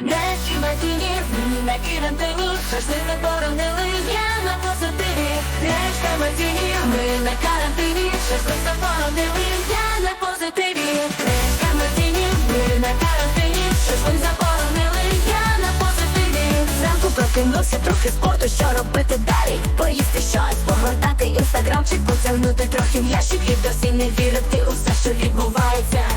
Речі мадіні, на карантині, завжди заборонили, я на позитиві. Речка мадіні, ми на карантині, завжди заборонили, я на позитиві. Речка мадіні, ми на карантині, завжди заборонили, я на позитиві. Зранку прокинувся трохи спорту, що робити далі? Поїсти щось, погортати інстаграмчик, потягнути трохи в ящик і досі не вірити у все, що відбувається.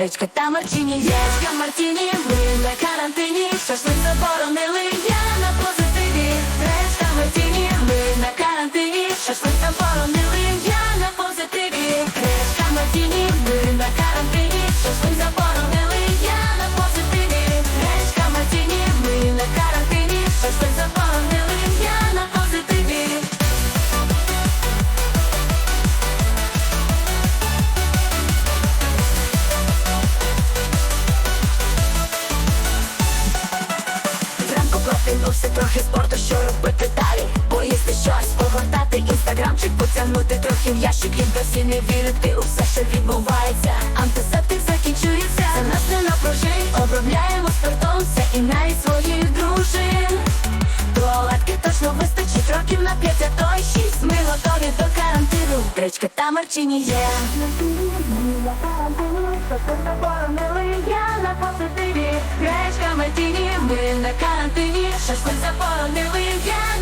Гречка та Мартіні, Гречка Мартіні, ми на карантині. Шашлик заборонили, потягнути трохи в ящик і досі не вірити у все, що відбувається. Антисептик закінчується, це нас не напружить Обробляємо спиртом все і навіть своїх дружин. Туалетки точно вистачить років на п'ять, а то й шість. Ми готові до карантину. Гречка та Марчині є. Я на позитиві. Гречка Мартіні, ми на карантині. Шашлик заборонили, я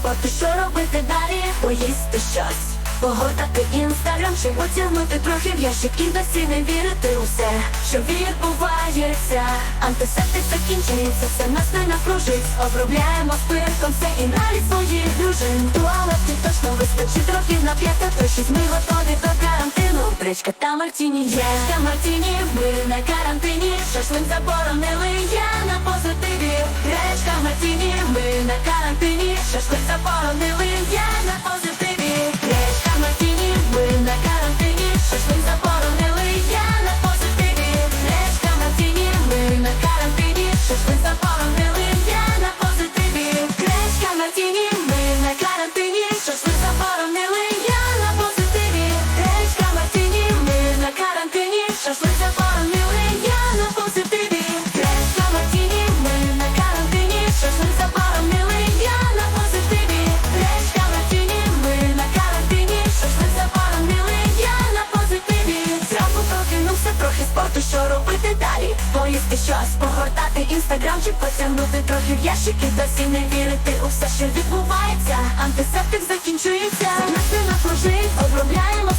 спорту, що робити далі? Поїсти щось Погортати інстаграм, чи потягнути трохи в ящик і досі не вірити у все, що відбувається. Антисептик закінчується, все нас не напружить. Обробляємо спиртом все і навіть своїх дружин. Туалет точно вистачить років на п'ять, то шість ми готові. Гречка та Мартіні є. та Мартіні, ми на карантині. Шашлик заборонили, я на позитиві. Гречка Мартіні, ми на карантині. Шашлик заборонили, я на позитиві. Поїсти щось, погортати інстаграмчик, потягнути трохи в ящики досі не вірити у все, що відбувається. Антисептик закінчується, нас не напружить, обробляємо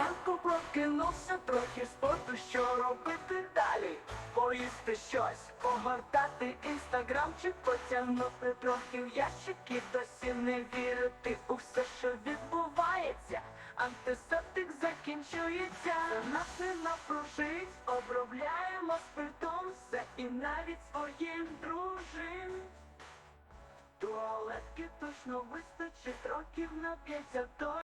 Ранку прокинувся трохи спорту, що робити далі? Поїсти щось, погортати інстаграмчик, потягнути трохи в ящик і досі не вірити у все, що відбувається. Антисептик закінчується, нас не напружить, обробляємо спиртом все і навіть своїх дружин. Туалетки точно вистачить років на то